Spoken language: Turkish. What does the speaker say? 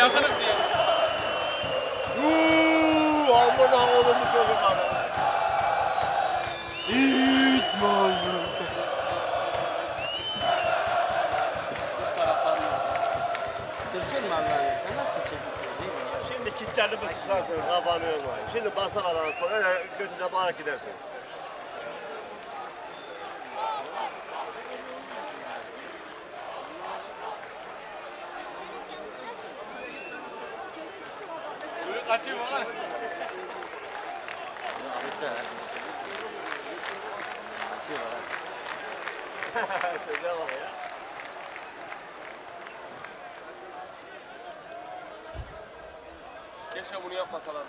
yakarız diye. Uuu amına oğlum bu çocuk adam. Yiğit mağdur. Üç taraftarın Dursun mu Allah'ım? Sen nasıl çekilsin değil mi? Şimdi kilitlendi bu sızlarsın, kapanıyor mu? Şimdi basar adamı, öyle götüne bağırıp gidersin. Kaçayım lan. Çocuğa bak ya. Keşke bunu yapmasalar.